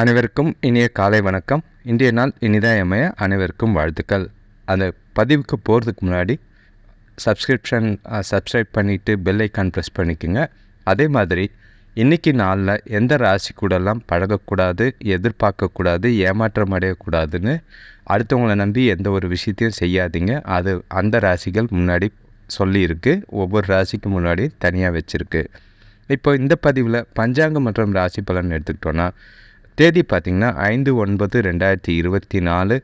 அனைவருக்கும் இனிய காலை வணக்கம். இன்றைய நாள் இனிதாக அமைய அனைவருக்கும் வாழ்த்துக்கள். அந்த பதிவுக்கு போகிறதுக்கு முன்னாடி சப்ஸ்கிரிப்ஷன் சப்ஸ்கிரைப் பண்ணிவிட்டு பெல் ஐக்கான் ப்ரெஸ் பண்ணிக்கோங்க. அதே மாதிரி இன்றைக்கி நாளில் எந்த ராசி கூடலாம் பழகக்கூடாது எதிர்பார்க்கக்கூடாது ஏமாற்றம் அடையக்கூடாதுன்னு அடுத்தவங்களை நம்பி எந்த ஒரு விஷயத்தையும் செய்யாதீங்க. அது அந்த ராசிகள் முன்னாடி சொல்லியிருக்கு. ஒவ்வொரு ராசிக்கு முன்னாடி தனியாக வச்சுருக்கு. இப்போ இந்த பதிவில் பஞ்சாங்கம் மற்றும் ராசி பலன் எடுத்துக்கிட்டோன்னா தேதி பார்த்திங்கன்னா ஐந்து ஒன்பது ரெண்டாயிரத்தி இருபத்தி நாலு.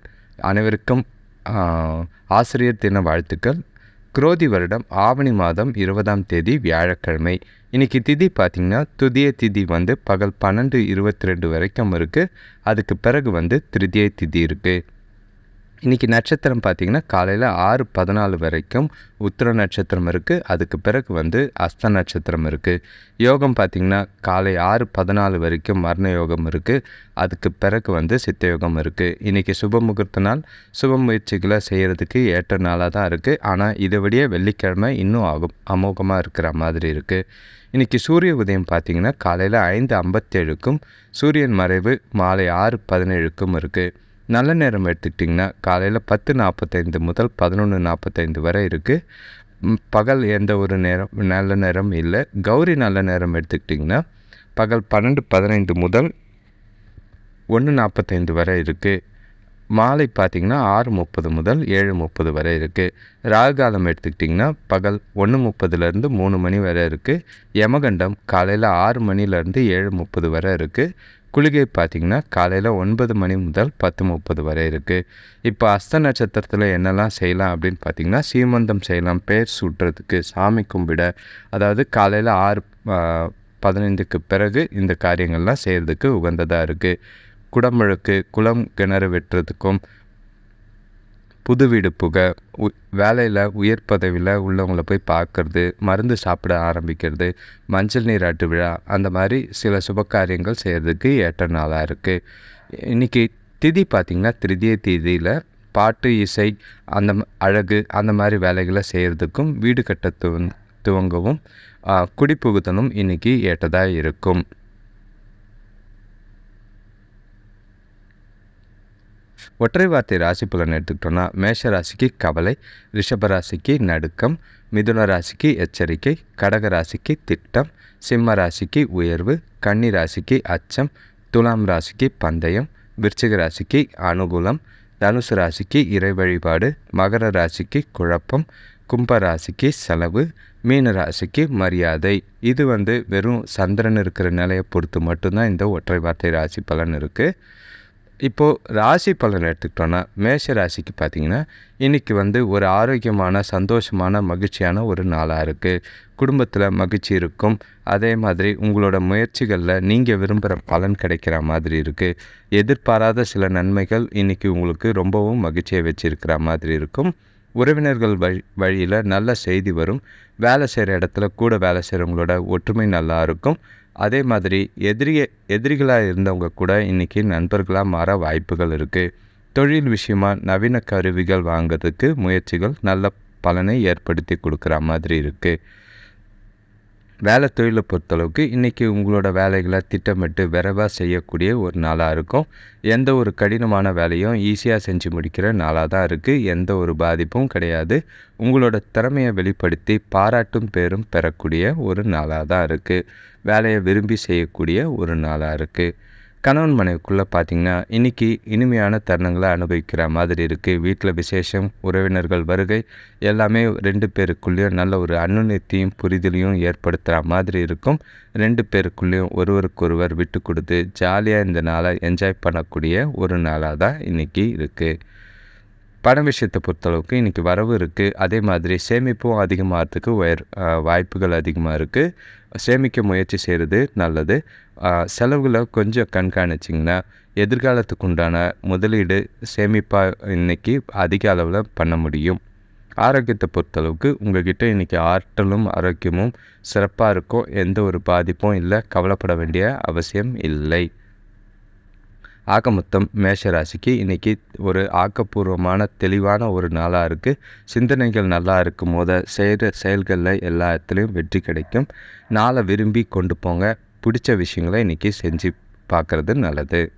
அனைவருக்கும் ஆசிரியர் தின வாழ்த்துக்கள். குரோதி வருடம் ஆவணி மாதம் இருபதாம் தேதி வியாழக்கிழமை. இன்னைக்கு திதி பார்த்திங்கன்னா துதிய திதி வந்து பகல் பன்னெண்டு இருபத்தி ரெண்டு வரைக்கும் இருக்குது அதுக்கு பிறகு வந்து திருதிய திதி இருக்குது இன்றைக்கி நட்சத்திரம் பார்த்திங்கன்னா காலையில் ஆறு பதினாலு வரைக்கும் உத்திர நட்சத்திரம் இருக்குது அதுக்கு பிறகு வந்து அஸ்த நட்சத்திரம் இருக்குது யோகம் பார்த்திங்கன்னா காலை ஆறு பதினாலு வரைக்கும் மரண யோகம் இருக்குது அதுக்கு பிறகு வந்து சித்த யோகம் இருக்குது இன்றைக்கி சுப முகூர்த்த நாள். சுப முயற்சிகளை செய்கிறதுக்கு ஏற்ற நாளாக தான் இருக்குது ஆனால் இதை விட வெள்ளிக்கிழமை இன்னும் ஆகும் அமோகமாக இருக்கிற மாதிரி இருக்குது இன்றைக்கி சூரிய உதயம் பார்த்திங்கன்னா காலையில் ஐந்து ஐம்பத்தேழுக்கும் சூரியன் மறைவு மாலை ஆறு பதினேழுக்கும் இருக்குது நல்ல நேரம் எடுத்துக்கிட்டிங்கன்னா காலையில் பத்து நாற்பத்தைந்து முதல் பதினொன்று நாற்பத்தைந்து வரை இருக்குது பகல் எந்த ஒரு நேரம் நல்ல நேரம் இல்லை. கௌரி நல்ல நேரம் எடுத்துக்கிட்டிங்கன்னா பகல் பன்னெண்டு பதினைந்து முதல் ஒன்று நாற்பத்தைந்து வரை இருக்குது மாலை பார்த்திங்கன்னா ஆறு முப்பது முதல் ஏழு முப்பது வரை இருக்குது ராகுகாலம் எடுத்துக்கிட்டிங்கன்னா பகல் ஒன்று முப்பதுலேருந்து மூணு மணி வரை இருக்குது யமகண்டம் காலையில் ஆறு மணிலேருந்து ஏழு முப்பது வரை இருக்குது குளிகை பார்த்திங்கன்னா காலையில் ஒன்பது மணி முதல் பத்து முப்பது வரை இருக்குது இப்போ அஸ்த நட்சத்திரத்தில் என்னெல்லாம் செய்யலாம் அப்படின்னு பார்த்திங்கன்னா சீமந்தம் செய்யலாம் பேர் சூட்டுறதுக்கு சாமி கும்பிட அதாவது காலையில் ஆறு பதினைந்துக்கு பிறகு இந்த காரியங்கள்லாம் செய்கிறதுக்கு உகந்ததாக இருக்குது குடமுழுக்கு குளம் கிணறு வெட்டுறதுக்கும் புது வீடு புக உ வேலையில் உயர் பதவியில் உள்ளவங்களை போய் பார்க்குறது மருந்து சாப்பிட ஆரம்பிக்கிறது மஞ்சள் நீராட்டு விழா அந்த மாதிரி சில சுப காரியங்கள் செய்கிறதுக்கு ஏற்ற நாளாக இருக்குது இன்றைக்கி திதி பார்த்திங்கன்னா திருதிய திதியில் பாட்டு இசை அந்த அழகு அந்த மாதிரி வேலைகளை செய்கிறதுக்கும் வீடு கட்ட துவங்கவும் குடிப்புகுத்தலும் குடிபுகுதலும் இன்றைக்கி ஏற்றதாக இருக்கும். ஒற்றை வார்த்தை ராசி பலன் எடுத்துக்கிட்டோன்னா மேஷ ராசிக்கு கவலை ரிஷப ராசிக்கு நடுக்கம் மிதுன ராசிக்கு எச்சரிக்கை கடக ராசிக்கு திட்டம் சிம்ம ராசிக்கு உயர்வு கன்னி ராசிக்கு அச்சம் துலாம் ராசிக்கு பந்தயம் விருச்சிக ராசிக்கு அனுகூலம் தனுசு ராசிக்கு இறை வழிபாடு மகர ராசிக்கு குழப்பம் கும்ப ராசிக்கு செலவு மீன ராசிக்கு மரியாதை. இது வந்து வெறும் சந்திரன் இருக்கிற நிலையை பொறுத்து மட்டும்தான் இந்த ஒற்றை வார்த்தை ராசி பலன் இருக்குது இப்போது ராசி பலன் எடுத்துக்கிட்டோன்னா மேஷ ராசிக்கு பார்த்திங்கன்னா இன்றைக்கி வந்து ஒரு ஆரோக்கியமான சந்தோஷமான மகிழ்ச்சியான ஒரு நாளாக இருக்குது குடும்பத்தில் மகிழ்ச்சி இருக்கும். அதே மாதிரி உங்களோட முயற்சிகளில் நீங்கள் விரும்புகிற பலன் கிடைக்கிற மாதிரி இருக்குது எதிர்பாராத சில நன்மைகள் இன்றைக்கி உங்களுக்கு ரொம்பவும் மகிழ்ச்சியை வச்சுருக்கிற மாதிரி இருக்கும். உறவினர்கள் வழி வழியில் நல்ல செய்தி வரும். வேலை செய்கிற இடத்துல கூட வேலை செய்கிறவங்களோட ஒற்றுமை நல்லா இருக்கும். அதே மாதிரி எதிரிய எதிரிகளாக இருந்தவங்க கூட இன்றைக்கி நண்பர்களாக மாற வாய்ப்புகள் இருக்குது தொழில் விஷயமா நவீன கருவிகள் வாங்குறதுக்கு முயற்சிகள் நல்ல பலனை ஏற்படுத்தி கொடுக்குற மாதிரி இருக்குது வேலை தொழிலை பொறுத்தளவுக்கு இன்றைக்கி உங்களோட வேலைகளை திட்டமிட்டு விரைவாக செய்யக்கூடிய ஒரு நாளாக இருக்கும். எந்த ஒரு கடினமான வேலையும் ஈஸியாக செஞ்சு முடிக்கிற நாளாக தான் இருக்குது எந்த ஒரு பாதிப்பும் கிடையாது. உங்களோட திறமையை வெளிப்படுத்தி பாராட்டும் பேரும் பெறக்கூடிய ஒரு நாளாக தான் இருக்குது வேலையை விரும்பி செய்யக்கூடிய ஒரு நாளாக இருக்குது கணவன் மனைவிக்குள்ளே பார்த்தீங்கன்னா இன்றைக்கி இனிமையான தருணங்களை அனுபவிக்கிற மாதிரி இருக்குது வீட்டில் விசேஷம் உறவினர்கள் வருகை எல்லாமே ரெண்டு பேருக்குள்ளேயும் நல்ல ஒரு அன்னுநத்தியும் புரிதலையும் ஏற்படுத்துகிற மாதிரி இருக்கும். ரெண்டு பேருக்குள்ளேயும் ஒருவருக்கொருவர் விட்டு கொடுத்து ஜாலியாக இந்த நாளை என்ஜாய் பண்ணக்கூடிய ஒரு நாளாக தான் இன்றைக்கி இருக்குது பண விஷயத்தை பொறுத்தளவுக்கு இன்றைக்கி வரவு இருக்குது அதே மாதிரி சேமிப்பும் அதிகமாகிறதுக்கு உயர் வாய்ப்புகள் அதிகமாக இருக்குது சேமிக்க முயற்சி செய்கிறது நல்லது. செலவுகளை கொஞ்சம் கண்காணிச்சிங்கன்னா எதிர்காலத்துக்கு உண்டான முதலீடு சேமிப்பாக இன்னைக்கு அதிக அளவில் பண்ண முடியும். ஆரோக்கியத்தை பொறுத்தளவுக்கு உங்கள்கிட்ட இன்றைக்கி ஆற்றலும் ஆரோக்கியமும் சிறப்பாக இருக்கும். எந்த ஒரு பாதிப்பும் இல்லை. கவலைப்பட வேண்டிய அவசியம் இல்லை. ஆக மொத்தம் மேஷ ராசிக்கு இன்றைக்கி ஒரு ஆக்கப்பூர்வமான தெளிவான ஒரு நாளாக இருக்குது சிந்தனைகள் நல்லா இருக்கும் போத செய்கிற செயல்களில் எல்லா இடத்துலையும் வெற்றி கிடைக்கும். நாளை விரும்பி கொண்டு போங்க. பிடிச்ச விஷயங்களை இன்றைக்கி செஞ்சு பார்க்குறது நல்லது.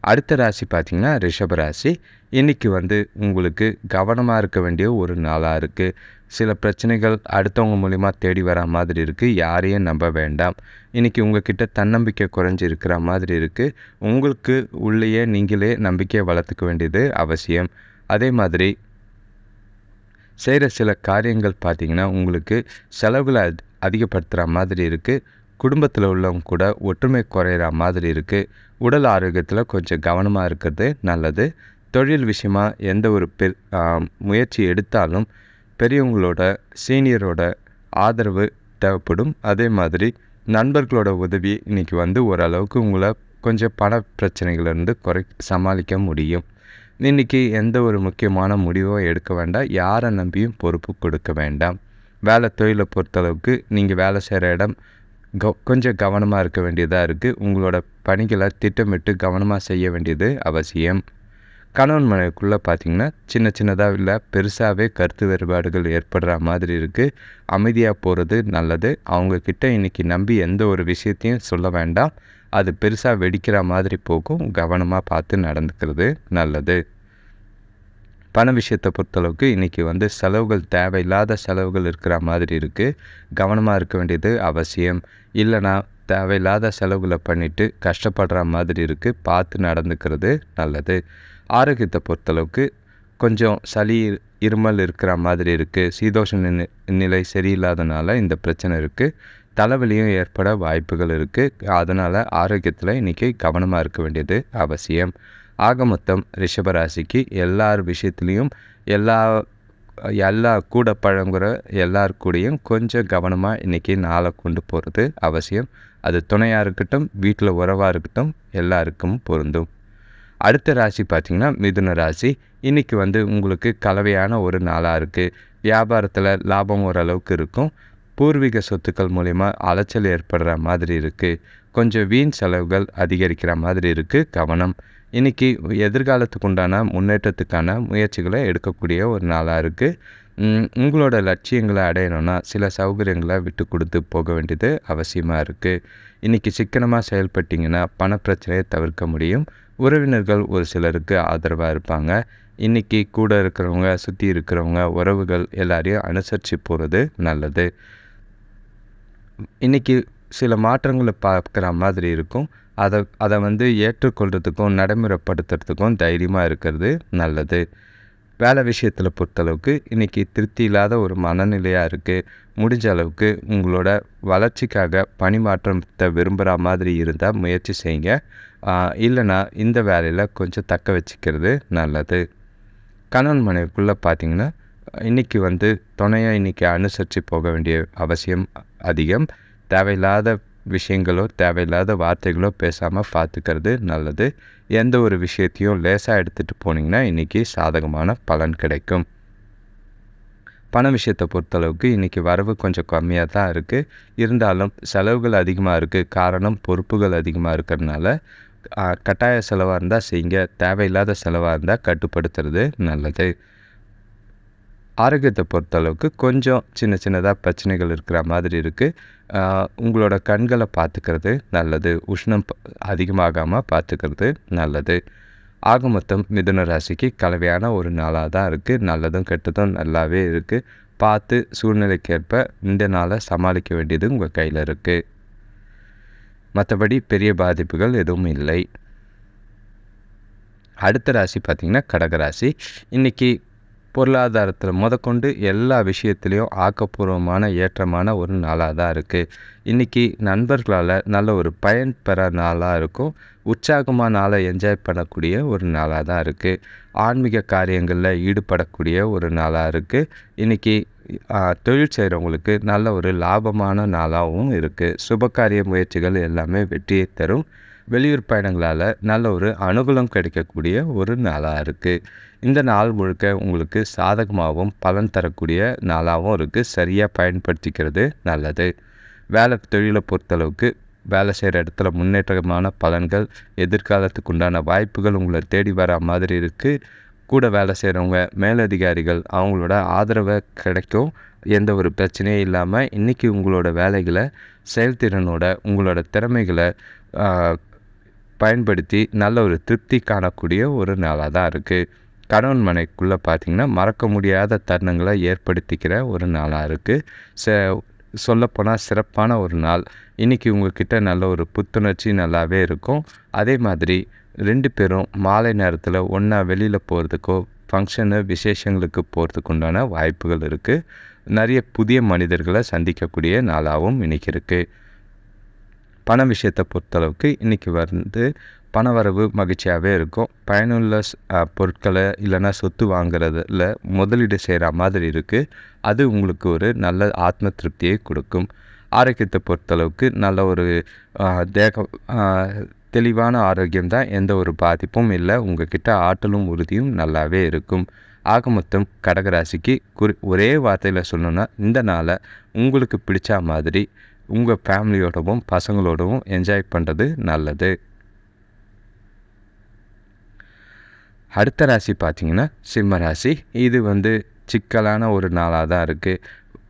அடுத்த ராசி பார்த்திங்கன்னா ரிஷபராசி இன்றைக்கி வந்து உங்களுக்கு கவனமாக இருக்க வேண்டிய ஒரு நாளாக இருக்குது சில பிரச்சனைகள் அடுத்தவங்க மூலிமா தேடி வர மாதிரி இருக்குது யாரையும் நம்ப வேண்டாம். இன்றைக்கி உங்ககிட்ட தன்னம்பிக்கை குறைஞ்சி இருக்கிற மாதிரி இருக்குது உங்களுக்கு உள்ளேயே நீங்களே நம்பிக்கையை வளர்த்துக்க வேண்டியது அவசியம். அதே மாதிரி செய்கிற சில காரியங்கள் பார்த்திங்கன்னா உங்களுக்கு செலவுகளை அதிகப்படுத்துகிற மாதிரி இருக்குது குடும்பத்தில் உள்ளவங்க கூட ஒற்றுமை குறையிற மாதிரி இருக்குது உடல் ஆரோக்கியத்தில் கொஞ்சம் கவனமாக இருக்கிறது நல்லது. தொழில் விஷயமா எந்த ஒரு பெ முயற்சி எடுத்தாலும் பெரியவங்களோட சீனியரோட ஆதரவு தேவைப்படும். அதே மாதிரி நண்பர்களோட உதவி இன்றைக்கி வந்து ஓரளவுக்கு உங்களை கொஞ்சம் பண பிரச்சனைகளிலிருந்து குறை சமாளிக்க முடியும். இன்றைக்கி எந்த ஒரு முக்கியமான முடிவோ எடுக்க வேண்டாம். யாரை நம்பியும் பொறுப்பு கொடுக்க வேண்டாம். வேலை தொழிலை பொறுத்தளவுக்கு நீங்கள் வேலை செய்கிற இடம் கவ கொஞ்சம் கவனமாக இருக்க வேண்டியதாக இருக்குது உங்களோட பணிகளை திட்டமிட்டு கவனமாக செய்ய வேண்டியது அவசியம். கணவன் மனைவிக்குள்ளே பார்த்திங்கன்னா சின்ன சின்னதாக இல்லை பெருசாகவே கருத்து வேறுபாடுகள் ஏற்படுற மாதிரி இருக்குது அமைதியாக போகிறது நல்லது. அவங்கக்கிட்ட இன்றைக்கி நம்பி எந்த ஒரு விஷயத்தையும் சொல்ல வேண்டாம். அது பெருசாக வெடிக்கிற மாதிரி போகும். கவனமாக பார்த்து நடந்துக்கிறது நல்லது. பண விஷயத்தை பொறுத்தளவுக்கு இன்றைக்கி வந்து செலவுகள் தேவையில்லாத செலவுகள் இருக்கிற மாதிரி இருக்குது கவனமாக இருக்க வேண்டியது அவசியம். இல்லைனா தேவையில்லாத செலவுகளை பண்ணிவிட்டு கஷ்டப்படுற மாதிரி இருக்குது பார்த்து நடந்துக்கிறது நல்லது. ஆரோக்கியத்தை பொறுத்தளவுக்கு கொஞ்சம் சளி இருமல் இருக்கிற மாதிரி இருக்குது சீதோஷ நிலை சரியில்லாதனால இந்த பிரச்சனை இருக்குது தலைவலியும் ஏற்பட வாய்ப்புகள் இருக்குது அதனால் ஆரோக்கியத்தில் இன்றைக்கி கவனமாக இருக்க வேண்டியது அவசியம். ஆக மொத்தம் ரிஷபராசிக்கு எல்லார் விஷயத்துலேயும் எல்லா எல்லா கூட பழங்குற எல்லார் கூடயும் கொஞ்சம் கவனமாக இன்றைக்கி நாளை கொண்டு போகிறது அவசியம். அது துணையாக இருக்கட்டும் வீட்டில் உறவாக இருக்கட்டும் எல்லாருக்கும் பொருந்தும். அடுத்த ராசி பார்த்திங்கன்னா மிதுன ராசி. இன்றைக்கி வந்து உங்களுக்கு கலவையான ஒரு நாளாக இருக்குது வியாபாரத்தில் லாபம் ஓரளவுக்கு இருக்கும். பூர்வீக சொத்துக்கள் மூலிமா அலைச்சல் ஏற்படுற மாதிரி இருக்குது கொஞ்சம் வீண் செலவுகள் அதிகரிக்கிற மாதிரி இருக்குது கவனம். இன்றைக்கி எதிர்காலத்துக்கு உண்டான முன்னேற்றத்துக்கான முயற்சிகளை எடுக்கக்கூடிய ஒரு நாளாக இருக்குது உங்களோட லட்சியங்களை அடையணும்னா சில சௌகரியங்களை விட்டு கொடுத்து போக வேண்டியது அவசியமாக இருக்குது இன்றைக்கி சிக்கனமாக செயல்பட்டிங்கன்னா பணப்பிரச்சனையை தவிர்க்க முடியும். உறவினர்கள் ஒரு சிலருக்கு ஆதரவாக இருப்பாங்க. இன்றைக்கி கூட இருக்கிறவங்க சுற்றி இருக்கிறவங்க உறவுகள் எல்லாரையும் அனுசரித்து போகிறது நல்லது. இன்றைக்கி சில மாற்றங்களை பார்க்குற மாதிரி இருக்கும். அதை அதை வந்து ஏற்றுக்கொள்கிறதுக்கும் நடைமுறைப்படுத்துறதுக்கும் தைரியமாக இருக்கிறது நல்லது. வேலை விஷயத்தில் பொறுத்தளவுக்கு இன்றைக்கி திருப்தி இல்லாத ஒரு மனநிலையாக இருக்குது முடிஞ்ச அளவுக்கு உங்களோட வளர்ச்சிக்காக பணிமாற்றத்தை விரும்புகிற மாதிரி இருந்தால் முயற்சி செய்யுங்க. இல்லைனா இந்த வேலையில் கொஞ்சம் தக்க வச்சுக்கிறது நல்லது. கணவன் மனைவிக்குள்ளே பார்த்திங்கன்னா இன்றைக்கி வந்து துணையாக இன்றைக்கி அனுசரித்து போக வேண்டிய அவசியம் அதிகம். தேவையில்லாத விஷயங்களோ தேவையில்லாத வார்த்தைகளோ பேசாமல் பார்த்துக்கிறது நல்லது. எந்த ஒரு விஷயத்தையும் லேசாக எடுத்துகிட்டு போனீங்கன்னா இன்றைக்கி சாதகமான பலன் கிடைக்கும். பண விஷயத்தை பொறுத்தளவுக்கு இன்றைக்கி வரவு கொஞ்சம் கம்மியாக தான் இருக்குது இருந்தாலும் செலவுகள் அதிகமாக இருக்குது காரணம் பொறுப்புகள் அதிகமாக இருக்கிறதுனால கட்டாய செலவாக இருந்தால் செய்யுங்க. தேவையில்லாத செலவாக இருந்தால் கட்டுப்படுத்துறது நல்லது. ஆரோக்கியத்தை பொறுத்தளவுக்கு கொஞ்சம் சின்ன சின்னதாக பிரச்சனைகள் இருக்கிற மாதிரி இருக்குது உங்களோட கண்களை பார்த்துக்கிறது நல்லது. உஷ்ணம் அதிகமாகாமல் பார்த்துக்கிறது நல்லது. ஆக மொத்தம் மிதுன ராசிக்கு கலவையான ஒரு நாளாக தான் இருக்குது நல்லதும் கெட்டதும் நல்லாவே இருக்குது பார்த்து சூழ்நிலைக்கேற்ப இந்த நாளை சமாளிக்க வேண்டியது உங்கள் கையில் இருக்குது மற்றபடி பெரிய பாதிப்புகள் எதுவும் இல்லை. அடுத்த ராசி பார்த்திங்கன்னா கடகராசி இன்றைக்கி பொருளாதாரத்தில் முதற்கொண்டு எல்லா விஷயத்துலேயும் ஆக்கப்பூர்வமான ஏற்றமான ஒரு நாளாக தான் இருக்குது இன்றைக்கி நண்பர்களால் நல்ல ஒரு பயன் பெற நாளாக இருக்கும். உற்சாகமாக நாளை என்ஜாய் பண்ணக்கூடிய ஒரு நாளாக தான் இருக்குது ஆன்மீக காரியங்களில் ஈடுபடக்கூடிய ஒரு நாளாக இருக்குது இன்றைக்கி தொழில் செய்கிறவங்களுக்கு நல்ல ஒரு லாபமான நாளாகவும் இருக்குது சுபகாரிய முயற்சிகள் எல்லாமே வெற்றியை தரும். வெளியூர் பயணங்களால் நல்ல ஒரு அனுகூலம் கிடைக்கக்கூடிய ஒரு நாளாக இருக்குது இந்த நாள் முழுக்க உங்களுக்கு சாதகமாகவும் பலன் தரக்கூடிய நாளாகவும் இருக்குது சரியாக பயன்படுத்திக்கிறது நல்லது. வேலை தொழிலை பொறுத்தளவுக்கு வேலை செய்கிற இடத்துல முன்னேற்றமான பலன்கள் எதிர்காலத்துக்கு உண்டான வாய்ப்புகள் உங்களை தேடி வர மாதிரி இருக்குது கூட வேலை செய்கிறவங்க மேலதிகாரிகள் அவங்களோட ஆதரவை கிடைக்கும். எந்த ஒரு பிரச்சனையும் இல்லாமல் இன்றைக்கி உங்களோட வேலைகளை செயல்திறனோட உங்களோட திறமைகளை பயன்படுத்தி நல்ல ஒரு திருப்தி காணக்கூடிய ஒரு நாளாக தான் இருக்குது கணவன் மனைக்குள்ளே பார்த்திங்கன்னா மறக்க முடியாத தருணங்களை ஏற்படுத்திக்கிற ஒரு நாளாக இருக்குது ச சொல்லப்போனால் சிறப்பான ஒரு நாள். இன்றைக்கி உங்கள்கிட்ட நல்ல ஒரு புத்துணர்ச்சி நல்லாவே இருக்கும். அதே மாதிரி ரெண்டு பேரும் மாலை நேரத்தில் ஒன்றா வெளியில் போகிறதுக்கோ ஃபங்க்ஷனு விசேஷங்களுக்கு போகிறதுக்கு உண்டான வாய்ப்புகள் இருக்குது நிறைய புதிய மனிதர்களை சந்திக்கக்கூடிய நாளாகவும் இன்றைக்கி இருக்குது பண விஷயத்தை பொறுத்தளவுக்கு இன்றைக்கி வந்து பணவரவு மகிழ்ச்சியாகவே இருக்கும். பயனுள்ள பொருட்களை இல்லைன்னா சொத்து வாங்குறதுல முதலீடு செய்கிற மாதிரி இருக்குது அது உங்களுக்கு ஒரு நல்ல ஆத்ம திருப்தியை கொடுக்கும். ஆரோக்கியத்தை பொறுத்தளவுக்கு நல்ல ஒரு தேக தெளிவான ஆரோக்கியம் தான் எந்த ஒரு பாதிப்பும் இல்லை. உங்ககிட்ட ஆற்றலும் உறுதியும் நல்லாவே இருக்கும். ஆக மொத்தம் கடகராசிக்கு குறி ஒரே வார்த்தையில் சொல்லணுன்னா இந்த நாளை உங்களுக்கு பிடிச்ச மாதிரி உங்கள் ஃபேமிலியோடவும் பசங்களோடவும் என்ஜாய் பண்ணுறது நல்லது. அடுத்த ராசி பார்த்திங்கன்னா சிம்ம ராசி. இது வந்து சிக்கலான ஒரு நாளாக தான் இருக்குது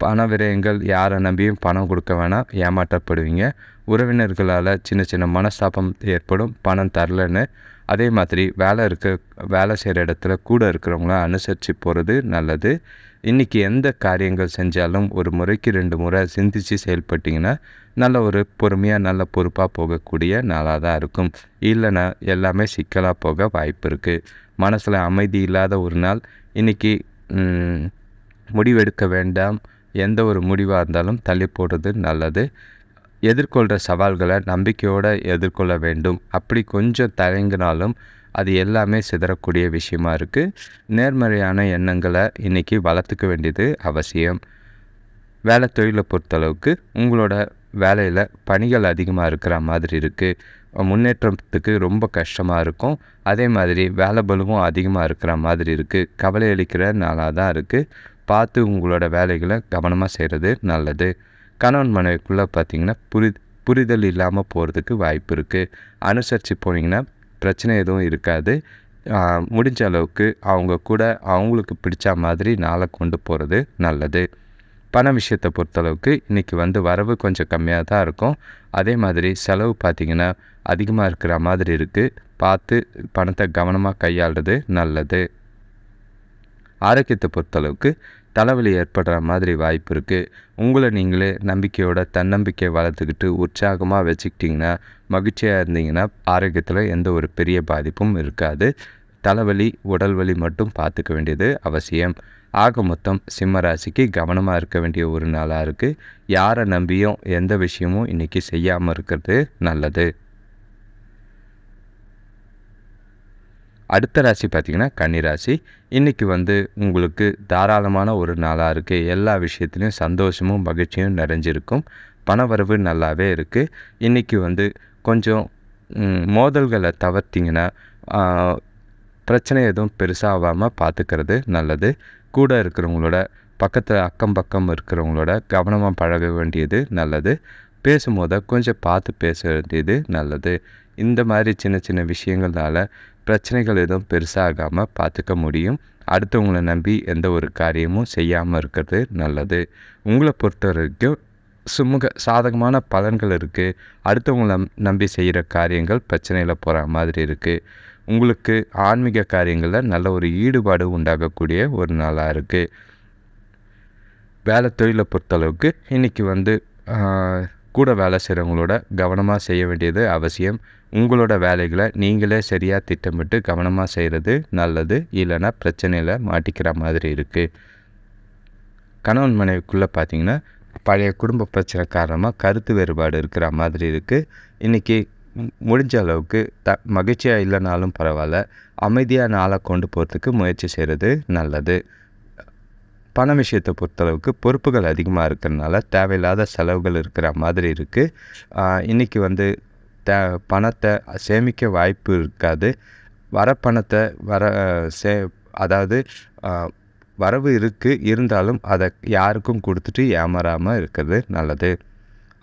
பண விரயங்கள் யாரை நம்பியும் பணம் கொடுக்க வேணாம் ஏமாற்றப்படுவீங்க. உறவினர்களால் சின்ன சின்ன மனஸ்தாபம் ஏற்படும் பணம் தரலன்னு. அதே மாதிரி வேலை இருக்க வேலை செய்கிற இடத்துல கூட இருக்கிறவங்கள அனுசரித்து போகிறது நல்லது. இன்றைக்கி எந்த காரியங்கள் செஞ்சாலும் ஒரு முறைக்கு ரெண்டு முறை சிந்தித்து செயல்பட்டிங்கன்னா நல்ல ஒரு பொறுமையாக நல்ல பொறுப்பாக போகக்கூடிய நாளாக தான் இருக்கும். இல்லைன்னா எல்லாமே சிக்கலாக போக வாய்ப்பு இருக்குது மனசில் அமைதி இல்லாத ஒரு நாள். இன்றைக்கி முடிவெடுக்க வேண்டாம். எந்த ஒரு முடிவாக இருந்தாலும் தள்ளி போடுறது நல்லது. எதிர்கொள்கிற சவால்களை நம்பிக்கையோடு எதிர்கொள்ள வேண்டும். அப்படி கொஞ்சம் தயங்கினாலும் அது எல்லாமே சிதறக்கூடிய விஷயமா இருக்குது நேர்மறையான எண்ணங்களை இன்றைக்கி வளர்த்துக்க வேண்டியது அவசியம். வேலை தொழிலை பொறுத்தளவுக்கு உங்களோட வேலையில் பணிகள் அதிகமாக இருக்கிற மாதிரி இருக்குது முன்னேற்றத்துக்கு ரொம்ப கஷ்டமாக இருக்கும். அதே மாதிரி வேலை பலுவும் அதிகமாக இருக்கிற மாதிரி இருக்குது கவலை அளிக்கிற நாளாக தான் இருக்குது பார்த்து உங்களோட வேலைகளை கவனமாக செய்கிறது நல்லது. கணவன் மனைவிக்குள்ளே பார்த்தீங்கன்னா புரி புரிதல் இல்லாமல் போகிறதுக்கு வாய்ப்பு இருக்குது அனுசரித்து போனீங்கன்னா பிரச்சனை எதுவும் இருக்காது. முடிஞ்ச அளவுக்கு அவங்க கூட அவங்களுக்கு பிடிச்ச மாதிரி நாளை கொண்டு போகிறது நல்லது. பண விஷயத்தை பொறுத்தளவுக்கு இன்றைக்கி வந்து வரவு கொஞ்சம் கம்மியாக தான் இருக்கும். அதே மாதிரி செலவு பார்த்திங்கன்னா அதிகமாக இருக்கிற மாதிரி இருக்குது பார்த்து பணத்தை கவனமாக கையாளுறது நல்லது. ஆரோக்கியத்தை பொறுத்தளவுக்கு தலைவலி ஏற்படுற மாதிரி வாய்ப்பு இருக்குது உங்களை நீங்களே நம்பிக்கையோட தன்னம்பிக்கை வளர்த்துக்கிட்டு உற்சாகமாக வச்சுக்கிட்டிங்கன்னா மகிழ்ச்சியாக இருந்தீங்கன்னா ஆரோக்கியத்தில் எந்த ஒரு பெரிய பாதிப்பும் இருக்காது. தலைவலி உடல் வலி மட்டும் பார்த்துக்க வேண்டியது அவசியம். ஆக மொத்தம் சிம்ம ராசிக்கு கவனமாக இருக்க வேண்டிய ஒரு நாளாக இருக்குது யாரை நம்பியும் எந்த விஷயமும் இன்றைக்கி செய்யாமல் இருக்கிறது நல்லது. அடுத்த ராசி பார்த்திங்கன்னா கன்னிராசி இன்றைக்கி வந்து உங்களுக்கு தாராளமான ஒரு நாளாக இருக்குது எல்லா விஷயத்துலையும் சந்தோஷமும் மகிழ்ச்சியும் நிறைஞ்சிருக்கும். பணவரவு நல்லாவே இருக்குது இன்றைக்கி வந்து கொஞ்சம் மோதல்களை தவிர்த்திங்கன்னா பிரச்சனை எதுவும் பெருசாகாமல் பார்த்துக்கிறது நல்லது. கூட இருக்கிறவங்களோட பக்கத்தில் அக்கம் பக்கம் இருக்கிறவங்களோட கவனமாக பழக வேண்டியது நல்லது. பேசும்போது கொஞ்சம் பார்த்து பேச வேண்டியது நல்லது. இந்த மாதிரி சின்ன சின்ன விஷயங்கள்னால பிரச்சனைகள் எதுவும் பெருசாகாமல் பார்த்துக்க முடியும். அடுத்தவங்களை நம்பி எந்த ஒரு காரியமும் செய்யாமல் இருக்கிறது நல்லது. உங்களை பொறுத்த வரைக்கும் சுமூக சாதகமான பலன்கள் இருக்குது அடுத்தவங்களை நம்பி செய்கிற காரியங்கள் பிரச்சனையில் போகிற மாதிரி இருக்குது உங்களுக்கு ஆன்மீக காரியங்களில் நல்ல ஒரு ஈடுபாடு உண்டாகக்கூடிய ஒரு நாளாக இருக்குது வேலை தொழிலை பொறுத்தளவுக்கு இன்றைக்கி வந்து கூட வேலை செய்கிறவங்களோட கவனமாக செய்ய வேண்டியது அவசியம். உங்களோட வேலைகளை நீங்களே சரியாக திட்டமிட்டு கவனமாக செய்கிறது நல்லது இல்லைன்னா பிரச்சனையில் மாட்டிக்கிற மாதிரி இருக்குது கணவன் மனைவிக்குள்ளே பார்த்தீங்கன்னா பழைய குடும்ப பிரச்சனை காரணமாக கருத்து வேறுபாடு இருக்கிற மாதிரி இருக்குது இன்றைக்கி முடிஞ்ச அளவுக்கு த மகிழ்ச்சியாக இல்லைனாலும் பரவாயில்ல அமைதியாக நாளை கொண்டு போகிறதுக்கு முயற்சி செய்கிறது நல்லது. பண விஷயத்தை பொறுத்தளவுக்கு பொறுப்புகள் அதிகமாக இருக்கிறதுனால தேவையில்லாத செலவுகள் இருக்கிற மாதிரி இருக்குது இன்றைக்கி வந்து த பணத்தை சேமிக்க வாய்ப்பு இருக்காது. வர பணத்தை வர சே அதாவது வரவு இருக்குது இருந்தாலும் அதை யாருக்கும் கொடுத்துட்டு ஏமாறாமல் இருக்கிறது நல்லது.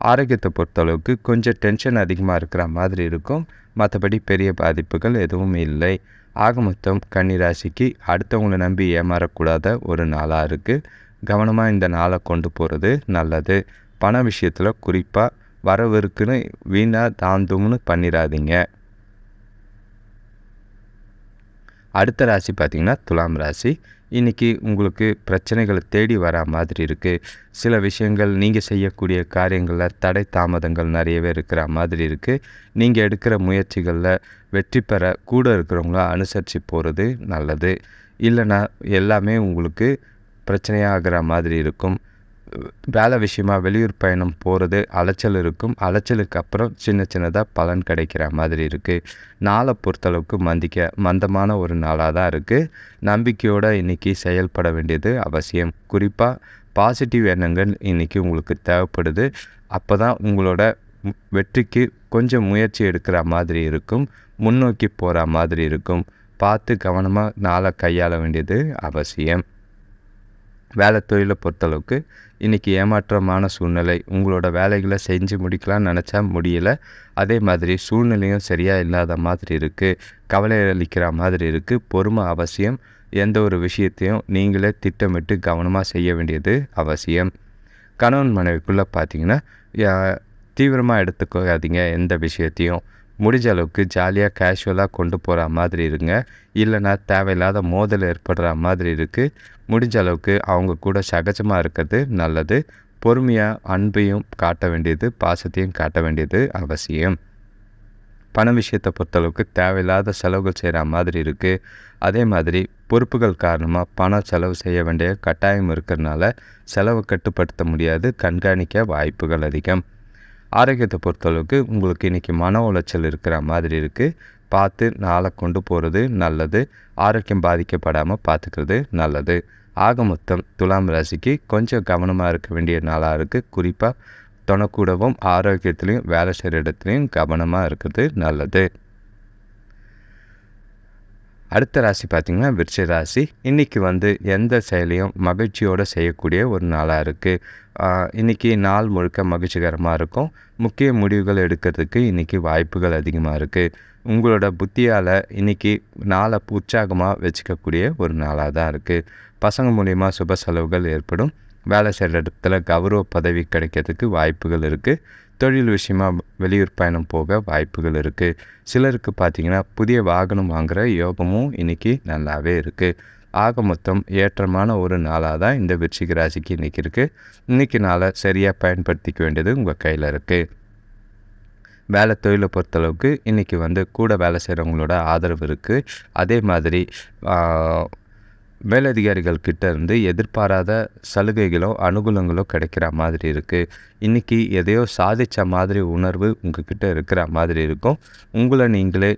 ஆரோக்கியத்தை பொறுத்தளவுக்கு கொஞ்சம் டென்ஷன் அதிகமாக இருக்கிற மாதிரி இருக்கும். மற்றபடி பெரிய பாதிப்புகள் எதுவும் இல்லை. ஆக மொத்தம் கன்னிராசிக்கு அடுத்தவங்களை நம்பி ஏமாறக்கூடாத ஒரு நாளாக இருக்குது கவனமாக இந்த நாளை கொண்டு போகிறது நல்லது. பண விஷயத்தில் குறிப்பாக வரவிருக்குன்னு வீணாக தாந்தும்னு பண்ணிடாதீங்க அடுத்த ராசி பார்த்திங்கன்னா துலாம் ராசி. இன்றைக்கி உங்களுக்கு பிரச்சனைகளை தேடி வர மாதிரி இருக்குது சில விஷயங்கள் நீங்கள் செய்யக்கூடிய காரியங்களில் தடை தாமதங்கள் நிறையவே இருக்கிற மாதிரி இருக்குது நீங்கள் எடுக்கிற முயற்சிகளில் வெற்றி பெற கூட இருக்கிறவங்கள அனுசரித்து போகிறது நல்லது. இல்லைன்னா எல்லாமே உங்களுக்கு பிரச்சனையாகிற மாதிரி இருக்கும். வேலை விஷயமா வெளியூர் பயணம் போகிறது அலைச்சல் இருக்கும். அலைச்சலுக்கு அப்புறம் சின்ன சின்னதாக பலன் கிடைக்கிற மாதிரி இருக்குது நாளை பொறுத்தளவுக்கு மந்திக்க மந்தமான ஒரு நாளாக தான் இருக்குது நம்பிக்கையோடு இன்றைக்கி செயல்பட வேண்டியது அவசியம். குறிப்பாக பாசிட்டிவ் எண்ணங்கள் இன்றைக்கி உங்களுக்கு தேவைப்படுது. அப்போ தான் உங்களோட வெற்றிக்கு கொஞ்சம் முயற்சி எடுக்கிற மாதிரி இருக்கும். முன்னோக்கி போகிற மாதிரி இருக்கும். பார்த்து கவனமாக நாளை கையாள வேண்டியது அவசியம். வேலை தொழிலை பொறுத்தளவுக்கு இன்றைக்கி ஏமாற்றமான சூழ்நிலை உங்களோட வேலைகளை செஞ்சு முடிக்கலாம்னு நினச்சா முடியலை. அதே மாதிரி சூழ்நிலையும் சரியாக இல்லாத மாதிரி இருக்குது கவலை அளிக்கிற மாதிரி இருக்குது பொறுமை அவசியம். எந்த ஒரு விஷயத்தையும் நீங்களே திட்டமிட்டு கவனமாக செய்ய வேண்டியது அவசியம். கணவன் மனைவிக்குள்ளே பார்த்தீங்கன்னா தீவிரமாக எடுத்துக்காதீங்க எந்த விஷயத்தையும். முடிஞ்ச அளவுக்கு ஜாலியாக கேஷுவலாக கொண்டு போகிற மாதிரி இருங்க. இல்லைனா தேவையில்லாத மோதல் ஏற்படுற மாதிரி இருக்குது முடிஞ்ச அளவுக்கு அவங்க கூட சகஜமாக இருக்கிறது நல்லது. பொறுமையாக அன்பையும் காட்ட வேண்டியது பாசத்தையும் காட்ட வேண்டியது அவசியம். பண விஷயத்தை பொறுத்தளவுக்கு தேவையில்லாத செலவுகள் செய்கிற மாதிரி இருக்குது அதே மாதிரி பொறுப்புகள் காரணமாக பணம் செலவு செய்ய வேண்டிய கட்டாயம் இருக்கிறதுனால செலவை கட்டுப்படுத்த முடியாது. கண்காணிக்க வாய்ப்புகள் அதிகம். ஆரோக்கியத்தை பொறுத்தளவுக்கு உங்களுக்கு இன்றைக்கி மன உளைச்சல் இருக்கிற மாதிரி இருக்குது பார்த்து நாளை கொண்டு போகிறது நல்லது. ஆரோக்கியம் பாதிக்கப்படாமல் பார்த்துக்கிறது நல்லது. ஆக மொத்தம் துலாம் ராசிக்கு கொஞ்சம் கவனமாக இருக்க வேண்டிய நாளாக இருக்குது குறிப்பாக தொணக்கூடவும் ஆரோக்கியத்துலேயும் வேலை செய்கிற இடத்துலையும் கவனமாக இருக்கிறது நல்லது. அடுத்த ராசி பார்த்திங்கன்னா விருச்ச ராசி. இன்றைக்கி வந்து எந்த செயலையும் மகிழ்ச்சியோடு செய்யக்கூடிய ஒரு நாளாக இருக்குது இன்றைக்கி நாள் முழுக்க மகிழ்ச்சிகரமாக இருக்கும். முக்கிய முடிவுகள் எடுக்கிறதுக்கு இன்றைக்கி வாய்ப்புகள் அதிகமாக இருக்குது உங்களோட புத்தியால் இன்றைக்கி நாளை உற்சாகமாக வச்சுக்கக்கூடிய ஒரு நாளாக தான் இருக்குது பசங்க மூலிமா சுப செலவுகள் ஏற்படும். வேலை செய்கிற இடத்துல கௌரவ பதவி கிடைக்கிறதுக்கு வாய்ப்புகள் இருக்குது தொழில் விஷயமாக வெளியூர் பயணம் போக வாய்ப்புகள் இருக்குது சிலருக்கு பார்த்திங்கன்னா புதிய வாகனம் வாங்குகிற யோகமும் இன்றைக்கி நல்லாவே இருக்குது ஆக மொத்தம் ஏற்றமான ஒரு நாளாக தான் இந்த விருச்சிக ராசிக்கு இன்றைக்கி இருக்குது இன்றைக்கி நாளை சரியாக பயன்படுத்திக்க வேண்டியது உங்கள் கையில் இருக்குது வேலை தொழிலை பொறுத்தளவுக்கு இன்றைக்கி வந்து கூட வேலை செய்கிறவங்களோட ஆதரவு இருக்குது அதே மாதிரி மேலதிகாரிகள் கிட்ட இருந்து எதிர்பாராத சலுகைகளோ அனுகூலங்களோ கிடைக்கிற மாதிரி இருக்குது இன்றைக்கி எதையோ சாதித்த மாதிரி உணர்வு உங்ககிட்ட இருக்கிற மாதிரி இருக்கும். உங்களை நீங்களே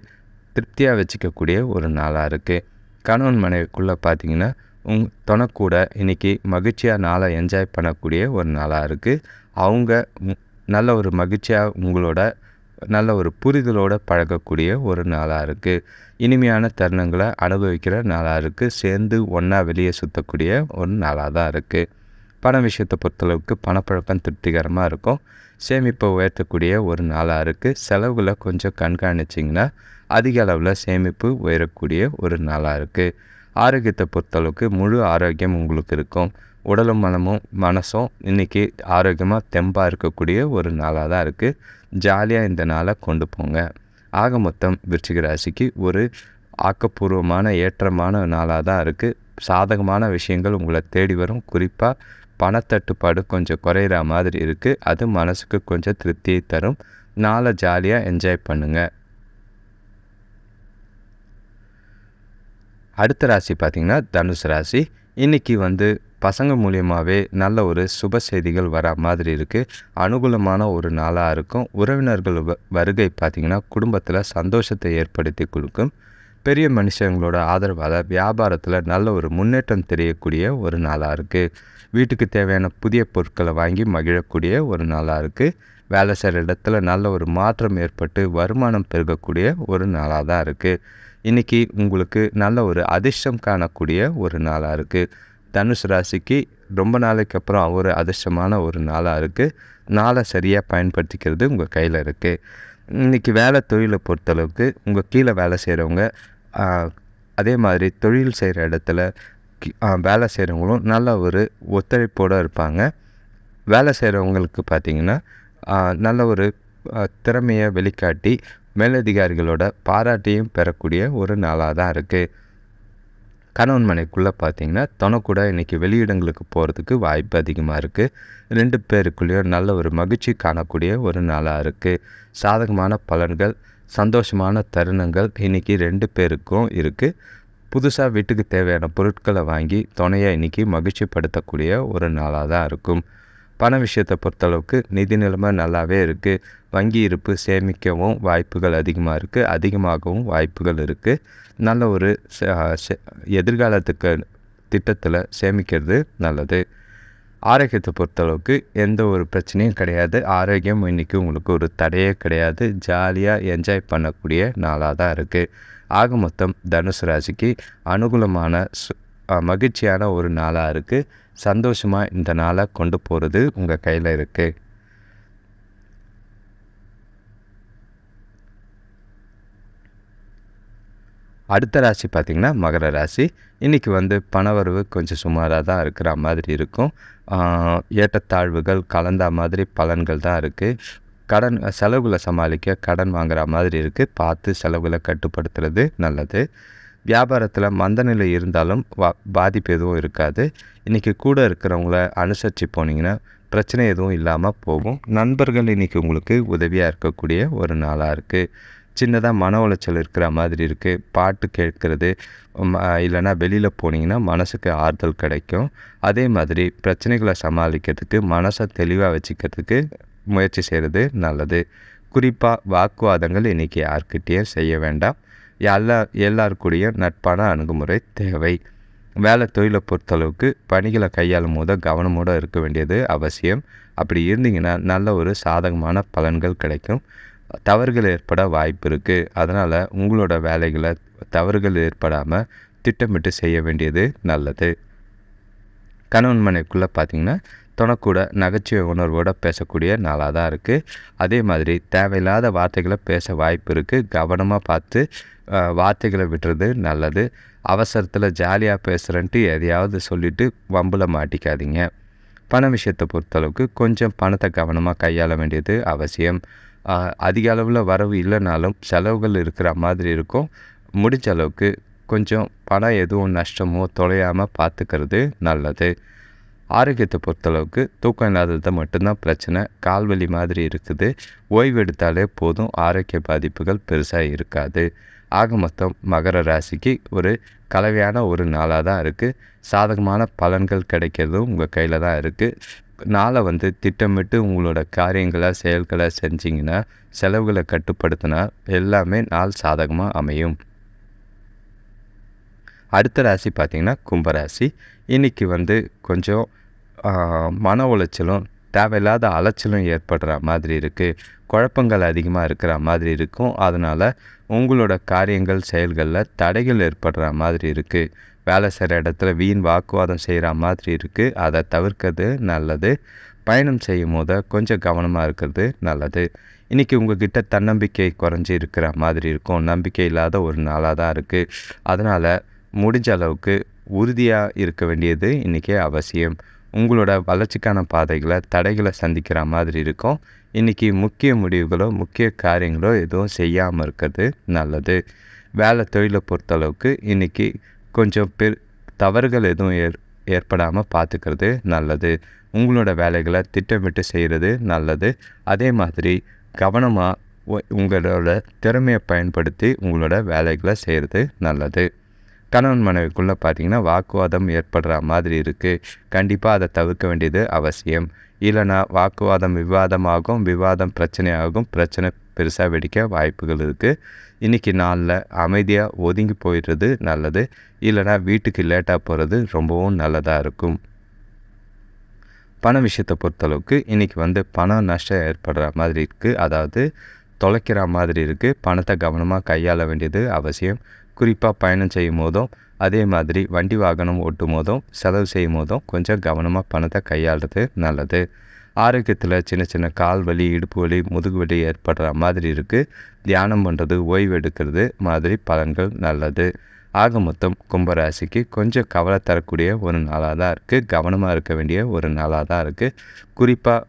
திருப்தியாக வச்சுக்கக்கூடிய ஒரு நாளாக இருக்குது கணவன் மனைவிக்குள்ளே பார்த்தீங்கன்னா உங் தொணக்கூட இன்றைக்கி மகிழ்ச்சியாக நாளை என்ஜாய் பண்ணக்கூடிய ஒரு நாளாக இருக்குது அவங்க நல்ல ஒரு மகிழ்ச்சியாக உங்களோட நல்ல ஒரு புரிதலோடு பழகக்கூடிய ஒரு நாளாக இருக்குது இனிமையான தருணங்களை அனுபவிக்கிற நாளாக இருக்குது சேர்ந்து ஒன்றா வெளியே சுற்றக்கூடிய ஒரு நாளாக தான் இருக்குது பண விஷயத்தை பொறுத்தளவுக்கு பணப்பழக்கம் திருப்திகரமாக இருக்கும். சேமிப்பை உயர்த்தக்கூடிய ஒரு நாளாக இருக்குது செலவுகளை கொஞ்சம் கண்காணிச்சிங்கன்னா அதிக அளவில் சேமிப்பு உயரக்கூடிய ஒரு நாளாக இருக்குது ஆரோக்கியத்தை பொறுத்தளவுக்கு முழு ஆரோக்கியம் உங்களுக்கு இருக்கும். உடலும் மனமும் மனசும் இன்றைக்கி ஆரோக்கியமாக தெம்பாக இருக்கக்கூடிய ஒரு நாளாக தான் இருக்குது ஜாலியாக இந்த நாளை கொண்டு போங்க. ஆக மொத்தம் விருச்சிக ராசிக்கு ஒரு ஆக்கப்பூர்வமான ஏற்றமான நாளாக தான் இருக்குது சாதகமான விஷயங்கள் உங்களை தேடி வரும். குறிப்பாக பணத்தட்டுப்பாடு கொஞ்சம் குறையிற மாதிரி இருக்குது அது மனசுக்கு கொஞ்சம் திருப்தியை தரும். நாளை ஜாலியாக என்ஜாய் பண்ணுங்கள் அடுத்த ராசி பார்த்திங்கன்னா தனுசு ராசி. இன்றைக்கி வந்து பசங்க மூலியமாகவே நல்ல ஒரு சுப செய்திகள் வர மாதிரி இருக்குது அனுகூலமான ஒரு நாளாக இருக்கும். உறவினர்கள் வருகை பார்த்திங்கன்னா குடும்பத்தில் சந்தோஷத்தை ஏற்படுத்தி கொடுக்கும். பெரிய மனுஷங்களோட ஆதரவால் வியாபாரத்தில் நல்ல ஒரு முன்னேற்றம் தெரியக்கூடிய ஒரு நாளாக இருக்குது வீட்டுக்கு தேவையான புதிய பொருட்களை வாங்கி மகிழக்கூடிய ஒரு நாளாக இருக்குது வேலை செய்கிற இடத்துல நல்ல ஒரு மாற்றம் ஏற்பட்டு வருமானம் பெருகக்கூடிய ஒரு நாளாக தான் இருக்குது இன்றைக்கி உங்களுக்கு நல்ல ஒரு அதிர்ஷ்டம் காணக்கூடிய ஒரு நாளாக இருக்குது தனுஷ் ராசிக்கு ரொம்ப நாளைக்கு அப்புறம் ஒரு அதிர்ஷ்டமான ஒரு நாளாக இருக்குது நாளை சரியாக பயன்படுத்திக்கிறது உங்கள் கையில் இருக்குது இன்றைக்கி வேலை தொழிலை பொறுத்தளவுக்கு உங்கள் கீழே வேலை செய்கிறவங்க அதே மாதிரி தொழில் செய்கிற இடத்துல வேலை செய்கிறவங்களும் நல்ல ஒரு ஒத்துழைப்போடு இருப்பாங்க. வேலை செய்கிறவங்களுக்கு பார்த்திங்கன்னா நல்ல ஒரு திறமையை வெளிக்காட்டி மேலதிகாரிகளோட பாராட்டியும் பெறக்கூடிய ஒரு நாளாக தான் இருக்குது கணவன் மனைக்குள்ளே பார்த்தீங்கன்னா தனக்கூட இன்றைக்கி வெளியிடங்களுக்கு போகிறதுக்கு வாய்ப்பு அதிகமாக இருக்குது ரெண்டு பேருக்குள்ளேயும் நல்ல ஒரு மகிழ்ச்சி காணக்கூடிய ஒரு நாளாக இருக்குது சாதகமான பலன்கள் சந்தோஷமான தருணங்கள் இன்றைக்கி ரெண்டு பேருக்கும் இருக்குது புதுசாக வீட்டுக்கு தேவையான பொருட்களை வாங்கி துணையை இன்றைக்கி மகிழ்ச்சிப்படுத்தக்கூடிய ஒரு நாளாக தான் இருக்கும். பண விஷயத்தை பொறுத்தளவுக்கு நிதி நிலைமை நல்லாவே இருக்குது வங்கி இருப்பு சேமிக்கவும் வாய்ப்புகள் அதிகமாக இருக்குது அதிகமாகவும் வாய்ப்புகள் இருக்குது நல்ல ஒரு எதிர்காலத்துக்கு திட்டத்தில் சேமிக்கிறது நல்லது. ஆரோக்கியத்தை பொறுத்தளவுக்கு எந்த ஒரு பிரச்சனையும் கிடையாது. ஆரோக்கியம் இன்றைக்கி உங்களுக்கு ஒரு தடையே கிடையாது. ஜாலியாக என்ஜாய் பண்ணக்கூடிய நாளாக தான் இருக்குது ஆக மொத்தம் தனுசு ராசிக்கு அனுகூலமான மகிழ்ச்சியான ஒரு நாளாக இருக்குது சந்தோஷமாக இந்த நாளை கொண்டு போகிறது உங்கள் கையில் இருக்குது அடுத்த ராசி பார்த்திங்கன்னா மகர ராசி. இன்றைக்கி வந்து பணவரவு கொஞ்சம் சுமாராக தான் இருக்கிற மாதிரி இருக்கும். ஏற்றத்தாழ்வுகள் கலந்த மாதிரி பலன்கள் தான் இருக்குது கடன் செலவுகளை சமாளிக்க கடன் வாங்குகிற மாதிரி இருக்குது பார்த்து செலவுகளை கட்டுப்படுத்துறது நல்லது. வியாபாரத்தில் மந்தநிலை இருந்தாலும் வா பாதிப்பு எதுவும் இருக்காது. இன்றைக்கி கூட இருக்கிறவங்கள அனுசரித்து போனீங்கன்னா பிரச்சனை எதுவும் இல்லாமல் போகும். நண்பர்கள் இன்றைக்கி உங்களுக்கு உதவியாக இருக்கக்கூடிய ஒரு நாளாக இருக்குது சின்னதாக மன உளைச்சல் இருக்கிற மாதிரி இருக்குது பாட்டு கேட்குறது இல்லைனா வெளியில் போனீங்கன்னா மனசுக்கு ஆறுதல் கிடைக்கும். அதே மாதிரி பிரச்சனைகளை சமாளிக்கிறதுக்கு மனசை தெளிவாக வச்சுக்கிறதுக்கு முயற்சி செய்கிறது நல்லது. குறிப்பாக வாக்குவாதங்கள் இன்றைக்கி யார்கிட்டேயும் செய்ய வேண்டாம். எல்லா எல்லாருக்கூடிய நட்பான அணுகுமுறை தேவை. வேலை தொழிலை பொறுத்தளவுக்கு பணிகளை கையாளும் போது கவனமோடு இருக்க வேண்டியது அவசியம். அப்படி இருந்தீங்கன்னா நல்ல ஒரு சாதகமான பலன்கள் கிடைக்கும். தவறுகள் ஏற்பட வாய்ப்பு இருக்குது அதனால் உங்களோட வேலைகளை தவறுகள் ஏற்படாமல் திட்டமிட்டு செய்ய வேண்டியது நல்லது. கணவன் மனைக்குள்ளே பார்த்திங்கன்னா துணக்கூட நகைச்சுவை உணர்வோடு பேசக்கூடிய நாளாக தான் இருக்குது அதே மாதிரி தேவையில்லாத வார்த்தைகளை பேச வாய்ப்பு இருக்குது கவனமாக பார்த்து வார்த்தைகளை விட்டுறது நல்லது. அவசரத்தில் ஜாலியாக பேசுகிறேன்ட்டு எதையாவது சொல்லிவிட்டு வம்பில் மாட்டிக்காதீங்க. பண விஷயத்தை பொறுத்தளவுக்கு கொஞ்சம் பணத்தை கவனமாக கையாள வேண்டியது அவசியம். அதிக அளவில் வரவு இல்லைனாலும் செலவுகள் இருக்கிற மாதிரி இருக்கும். முடிஞ்ச அளவுக்கு கொஞ்சம் பணம் எதுவும் நஷ்டமோ தொலையாமல் பார்த்துக்கிறது நல்லது. ஆரோக்கியத்தை பொறுத்தளவுக்கு தூக்கம் இல்லாதது மட்டும்தான் பிரச்சனை. கால்வலி மாதிரி இருக்குது. ஓய்வு எடுத்தாலே போதும். ஆரோக்கிய பாதிப்புகள் பெருசாக இருக்காது. ஆக மொத்தம் மகர ராசிக்கு ஒரு கலவையான ஒரு நாளாக தான் இருக்குது சாதகமான பலன்கள் கிடைக்கிறதும் உங்கள் கையில் தான் இருக்குது நாளை வந்து திட்டமிட்டு உங்களோட காரியங்களை செயல்களை செஞ்சிங்கன்னா செலவுகளை கட்டுப்படுத்தினா எல்லாமே நாள் சாதகமாக அமையும். அடுத்த ராசி பார்த்திங்கன்னா கும்பராசி. இன்றைக்கி வந்து கொஞ்சம் மன உளைச்சலும் தேவையில்லாத அலைச்சலும் ஏற்படுற மாதிரி இருக்குது குழப்பங்கள் அதிகமாக இருக்கிற மாதிரி இருக்கும். அதனால் உங்களோட காரியங்கள் செயல்களில் தடைகள் ஏற்படுற மாதிரி இருக்குது வேலை செய்கிற இடத்துல வீண் வாக்குவாதம் செய்கிற மாதிரி இருக்குது அதை தவிர்க்கிறது நல்லது. பயணம் செய்யும் போது கொஞ்சம் கவனமாக இருக்கிறது நல்லது. இன்றைக்கி உங்கள்கிட்ட தன்னம்பிக்கை குறைஞ்சி இருக்கிற மாதிரி இருக்கும். நம்பிக்கை இல்லாத ஒரு நாளாக தான் இருக்குது அதனால் முடிஞ்ச அளவுக்கு உறுதியாக இருக்க வேண்டியது இன்றைக்கி அவசியம். உங்களோட வளர்ச்சிக்கான பாதைகளை தடைகளை சந்திக்கிற மாதிரி இருக்கும். இன்றைக்கி முக்கிய முடிவுகளோ முக்கிய காரியங்களோ எதுவும் செய்யாமல் இருக்கிறது நல்லது. வேலை தொழிலை பொறுத்தளவுக்கு இன்றைக்கி கொஞ்சம் பெரு தவறுகள் எதுவும் ஏற் ஏற்படாமல் பார்த்துக்கிறது நல்லது. உங்களோட வேலைகளை திட்டமிட்டு செய்கிறது நல்லது. அதே மாதிரி கவனமாக உங்களோட திறமையை பயன்படுத்தி உங்களோட வேலைகளை செய்கிறது நல்லது. கணவன் மனைவிக்குள்ளே பார்த்தீங்கன்னா வாக்குவாதம் ஏற்படுற மாதிரி இருக்குது கண்டிப்பாக அதை தவிர்க்க வேண்டியது அவசியம். இல்லைனா வாக்குவாதம் விவாதமாகும் விவாதம் பிரச்சனையாகும் பிரச்சனை பெருசாக வெடிக்க வாய்ப்புகள் இருக்குது இன்றைக்கி நாளில் அமைதியாக ஒதுங்கி போயிடுறது நல்லது. இல்லைனா வீட்டுக்கு லேட்டாக போகிறது ரொம்பவும் நல்லதாக இருக்கும். பண விஷயத்தை பொறுத்தளவுக்கு இன்றைக்கி வந்து பணம் நஷ்டம் ஏற்படுற மாதிரி இருக்குது அதாவது தொலைக்கிற மாதிரி இருக்குது பணத்தை கவனமாக கையாள வேண்டியது அவசியம். குறிப்பாக பயணம் செய்யும் போதும் அதே மாதிரி வண்டி வாகனம் ஓட்டும் போதும் செலவு செய்யும் போதும் கொஞ்சம் கவனமாக பணத்தை கையாளுறது நல்லது. ஆரோக்கியத்தில் சின்ன சின்ன கால் வலி இடுப்பு வலி முதுகு வலி ஏற்படுற மாதிரி இருக்குது தியானம் பண்ணுறது ஓய்வு எடுக்கிறது மாதிரி பலன்கள் நல்லது. ஆக மொத்தம் கும்பராசிக்கு கொஞ்சம் கவலை தரக்கூடிய ஒரு நாளாக தான் இருக்குது கவனமாக இருக்க வேண்டிய ஒரு நாளாக தான் இருக்குது குறிப்பாக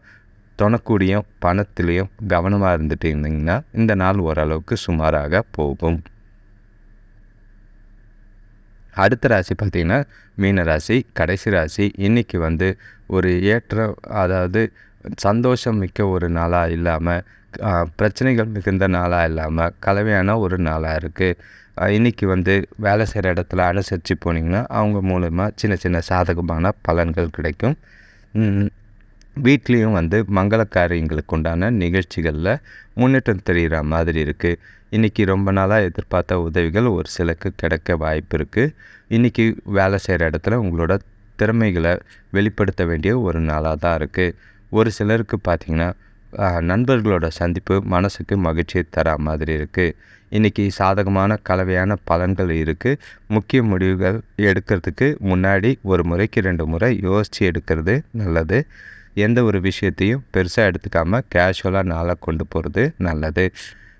தொணக்கூடியும் பணத்துலேயும் கவனமாக இருந்துட்டு இருந்தீங்கன்னா இந்த நாள் ஓரளவுக்கு சுமாராக போகும். அடுத்த ராசி பார்த்திங்கன்னா மீன ராசி கடைசி ராசி. இன்றைக்கி வந்து ஒரு ஏற்ற அதாவது சந்தோஷம் மிக்க ஒரு நாளாக இல்லாமல் பிரச்சனைகள் மிகுந்த நாளாக இல்லாமல் கலவையான ஒரு நாளாக இருக்குது இன்றைக்கி வந்து வேலை செய்கிற இடத்துல அனுசரித்து போனீங்கன்னா அவங்க மூலமாக சின்ன சின்ன சாதகமான பலன்கள் கிடைக்கும். வீட்லேயும் வந்து மங்கள காரியங்களுக்கு உண்டான நிகழ்ச்சிகளில் முன்னேற்றம் தெரிகிற மாதிரி இருக்குது இன்றைக்கி ரொம்ப நாளாக எதிர்பார்த்த உதவிகள் ஒரு சிலருக்கு கிடைக்க வாய்ப்பு இருக்குது இன்றைக்கி வேலை செய்கிற இடத்துல உங்களோட திறமைகளை வெளிப்படுத்த வேண்டிய ஒரு நாளாக தான் இருக்குது ஒரு சிலருக்கு பார்த்திங்கன்னா நண்பர்களோட சந்திப்பு மனசுக்கு மகிழ்ச்சியை தர மாதிரி இருக்குது இன்றைக்கி சாதகமான கலவையான பலன்கள் இருக்குது முக்கிய முடிவுகள் எடுக்கிறதுக்கு முன்னாடி ஒரு முறைக்கு ரெண்டு முறை யோசித்து எடுக்கிறது நல்லது. எந்த ஒரு விஷயத்தையும் பெருசாக எடுத்துக்காமல் கேஷுவலாக நாளாக கொண்டு போகிறது நல்லது.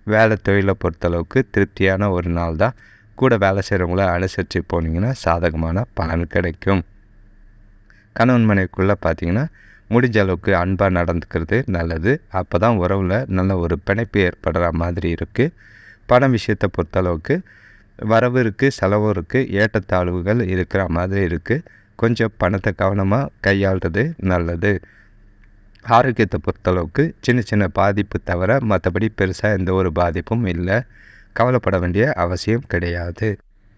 வேலை தொழிலை பொறுத்தளவுக்கு திருப்தியான ஒரு நாள் தான். கூட வேலை செய்கிறவங்கள அனுசரித்து போனீங்கன்னா சாதகமான பலன் கிடைக்கும். கணவன் மனைவிக்குள்ளே பார்த்தீங்கன்னா முடிஞ்ச அளவுக்கு அன்பாக நடந்துக்கிறது நல்லது. அப்போ தான் உறவில் நல்ல ஒரு பிணைப்பு ஏற்படுற மாதிரி இருக்குது பணம் விஷயத்தை பொறுத்தளவுக்கு வரவு இருக்குது செலவும் இருக்குது ஏற்றத்தாழ்வுகள் இருக்கிற மாதிரி இருக்குது கொஞ்சம் பணத்தை கவனமாக கையாளுறது நல்லது. ஆரோக்கியத்தை பொறுத்தளவுக்கு சின்ன சின்ன பாதிப்பு தவிர மற்றபடி பெருசாக எந்த ஒரு பாதிப்பும் இல்லை. கவலைப்பட வேண்டிய அவசியம் கிடையாது.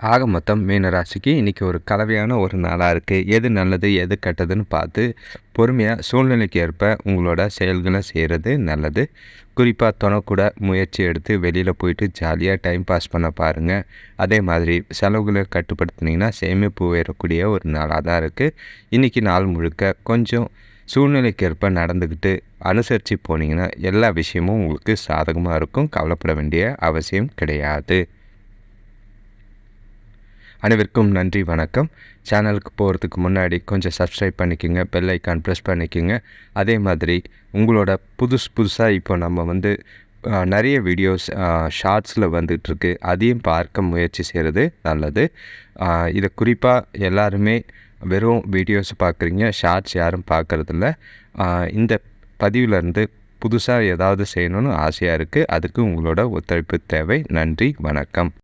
ஆக மொத்தம் மீனராசிக்கு இன்றைக்கி ஒரு கலவையான ஒரு நாளாக இருக்குது எது நல்லது எது கெட்டதுன்னு பார்த்து பொறுமையாக சூழ்நிலைக்கு ஏற்ப உங்களோட செயல்களை செய்கிறது நல்லது. குறிப்பாக துணக்கூட முயற்சி எடுத்து வெளியில் போயிட்டு ஜாலியாக டைம் பாஸ் பண்ண பாருங்கள் அதே மாதிரி செலவுகளை கட்டுப்படுத்தினீங்கன்னா சேமிப்பு உயரக்கூடிய ஒரு நாளாக தான் இருக்குது இன்றைக்கி நாள் முழுக்க கொஞ்சம் சூழ்நிலைக்கு ஏற்ப நடந்துக்கிட்டு அனுசரித்து போனீங்கன்னா எல்லா விஷயமும் உங்களுக்கு சாதகமாக இருக்கும். கவலைப்பட வேண்டிய அவசியம் கிடையாது. அனைவருக்கும் நன்றி வணக்கம். சேனலுக்கு போகிறதுக்கு முன்னாடி கொஞ்சம் சப்ஸ்கிரைப் பண்ணிக்கோங்க பெல் ஐக்கான் ப்ரெஸ் பண்ணிக்கோங்க. அதே மாதிரி உங்களோட புதுசு புதுசாக இப்போ நம்ம வந்து நிறைய வீடியோஸ் ஷார்ட்ஸில் வந்துகிட்ருக்கு அதையும் பார்க்க முயற்சி செய்கிறது நல்லது. இதை குறிப்பாக எல்லாருமே வெறும் வீடியோஸ் பார்க்குறீங்க ஷார்ட்ஸ் யாரும் பார்க்குறதில்ல. இந்த பதிவிலேருந்து புதுசாக ஏதாவது செய்யணும்னு ஆசையாக இருக்குது அதுக்கு உங்களோட ஒத்துழைப்பு தேவை. நன்றி வணக்கம்.